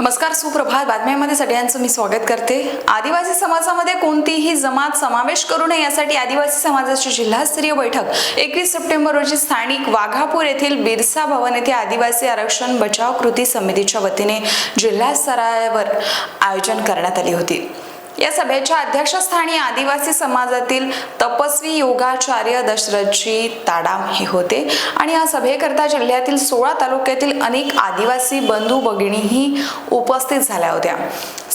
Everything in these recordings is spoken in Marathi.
नमस्कार सुप्रभात. बातम्यामध्ये सगळ्यांचं मी स्वागत करते. आदिवासी समाजामध्ये कोणतीही जमात समावेश करू नये यासाठी आदिवासी समाजाची जिल्हास्तरीय बैठक एकवीस सप्टेंबर रोजी स्थानिक वाघापूर येथील बिरसा भवन येथे आदिवासी आरक्षण बचाव कृती समितीच्या वतीने जिल्हा स्तरावर आयोजन करण्यात आली होती. या सभेच्या अध्यक्षस्थानी आदिवासी समाजातील तपस्वी योगाचार्य दशरथजी ताडाम हे होते. आणि या सभेकरता जिल्ह्यातील सोळा तालुक्यातील अनेक आदिवासी बंधू भगिनीही उपस्थित झाल्या होत्या.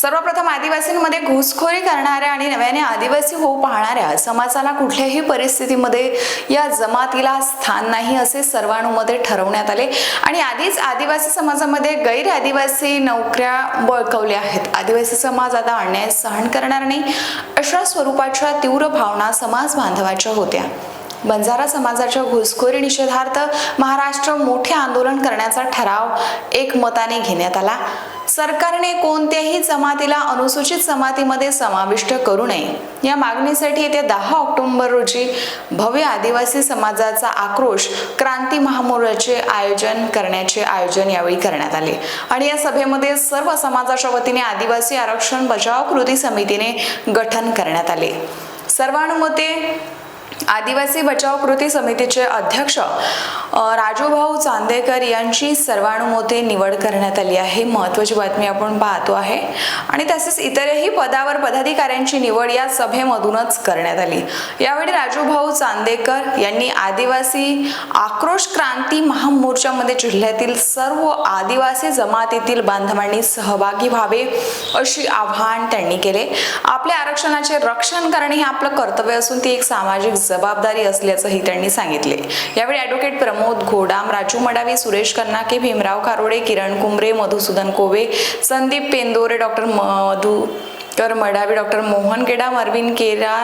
सर्वप्रथम आदिवासींमध्ये घुसखोरी करणाऱ्या आणि नव्याने आदिवासी होऊ पाहणाऱ्या समाजाला कुठल्याही परिस्थितीमध्ये या जमातीला स्थान नाही असे सर्वानुमते ठरवण्यात आले. आणि आधीच आदिवासी समाजामध्ये गैर आदिवासी नोकऱ्या बळकवल्या आहेत. आदिवासी समाज आता अन्याय सहन करणार नाही अशा स्वरूपाच्या तीव्र भावना समाज बांधवाच्या होत्या. बंजारा समाजाच्या घुसखोरी निषेधार्थ महाराष्ट्र मोठे आंदोलन करण्याचा ठराव एकमताने घेण्यात आला. सरकारने कोणत्याही जमातीला अनुसूचित जमातीमध्ये समाविष्ट करू नये. या मागणीसाठी येत्या दहा ऑक्टोबर रोजी भव्य आदिवासी समाजाचा आक्रोश क्रांती महामोर्चाचे आयोजन करण्याचे आयोजन यावेळी करण्यात आले. आणि या सभेमध्ये सर्व समाजाच्या वतीने आदिवासी आरक्षण बचाव कृती समितीने गठन करण्यात आले. सर्वानुमते आदिवासी बचाव कृती समितीचे अध्यक्ष राजूभाऊ चांदेकर यांची सर्वानुमते निवड करण्यात आली आहे. महत्वाची बातमी आपण पाहतो आहे. आणि तसेच इतरही पदावर पदाधिकाऱ्यांची निवड या सभेमधूनच करण्यात आली. यावेळी राजूभाऊ चांदेकर यांनी आदिवासी आक्रोश क्रांती महामोर्चामध्ये जिल्ह्यातील सर्व आदिवासी जमातीतील बांधवांनी सहभागी व्हावे अशी आव्हान त्यांनी केले. आपल्या आरक्षणाचे रक्षण करणे हे आपलं कर्तव्य असून ती एक सामाजिक जबाबदारी जबाबदारी असल्याचंही त्यांनी सांगितले. यावेळी advocate Pramod Ghodam Raju Madavi Suresh Kannake Bhimrao Karode Kiran Kumbare Madhusudan Kove Sandeep Pendore doctor Madhukar Madavi doctor Mohan Kedam Arvind Kera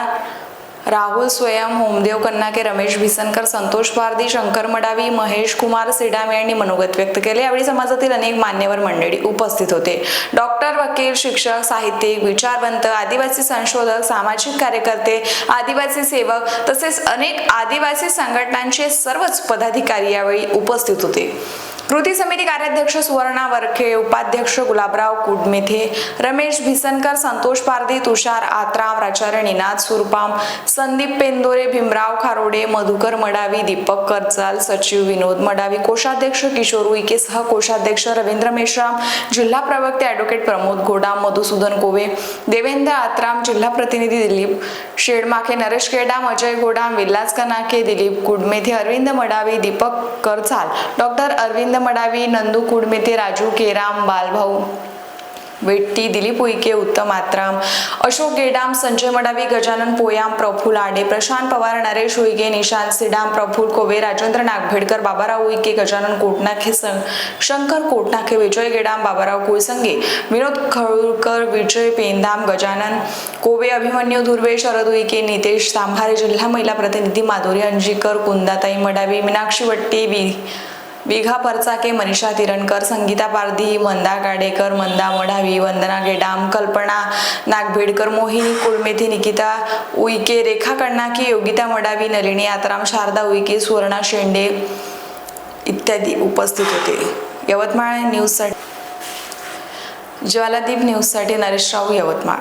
Rahul स्वयं होमदेव कन्नाके रमेश भिसनकर संतोष पारदी शंकर मडावी महेश कुमार सिडामे यांनी मनोगत व्यक्त केले. यावेळी समाजातील अनेक मान्यवर मंडळी उपस्थित होते. डॉक्टर वकील शिक्षक साहित्यिक विचारवंत आदिवासी संशोधक सामाजिक कार्यकर्ते आदिवासी सेवक तसेच अनेक आदिवासी संघटनांचे सर्वच पदाधिकारी यावेळी उपस्थित होते. कृती समिती कार्याध्यक्ष सुवर्णा वरखे उपाध्यक्ष गुलाबराव कुडमेथे रमेश भिसनकर संतोष पारधी तुषार आत्राम प्राचार्य निनाद सुरपाम संदीप पेंदोरे भीमराव खारोडे मधुकर मडावी दीपक करचाल सचिव विनोद मडावी कोषाध्यक्ष किशोर उईके सह कोषाध्यक्ष रवींद्र मेश्राम जिल्हा प्रवक्ते ॲडव्होकेट प्रमोद घोडा मधुसूदन कोवे देवेंद्र आत्राम जिल्हा प्रतिनिधी दिलीप शेडमाखे नरेश केडाम अजय घोडाम विलास कनाके दिलीप कुडमेथे अरविंद मडावी दीपक करचाल डॉक्टर अरविंद मडावी नंदू कुडमेथे राजू केराम बालभाऊ. वेट्टी दिलीप उईके उत्तम आत्राम. अशोक गेडाम संजय मडावी गजानन पोयाम प्रफुल आडे प्रशांत पवार नरेश उईके निशांत सिडाम प्रफुल कोवे राजेंद्र नागभेडकर बाबाराव उईके गजानन कोटनाखे शंकर कोटनाखे विजय गेडाम बाबाराव कुळसंगे. विनोद खळुळकर विजय पेंदाम गजानन कोवे अभिमन्यू धुर्वे शरद उईके नितेश सांभारे जिल्हा महिला प्रतिनिधी माधुरी अंजीकर कुंदाताई मडावी मीनाक्षी वट्टी बी. विघा परचाके मनीषा तिरणकर संगीता पारधी मंदा गाडेकर मंदा मढावी वंदना गेडाम कल्पना नागभेडकर मोहिनी कुळमेथी निकिता उईके रेखा कण्णाकी योगिता मडावी नलिनी आत्राम शारदा उईके सुवर्णा शेंडे इत्यादी उपस्थित होते. यवतमाळ न्यूजसाठी ज्वालादीप न्यूजसाठी नरेश राऊ यवतमाळ.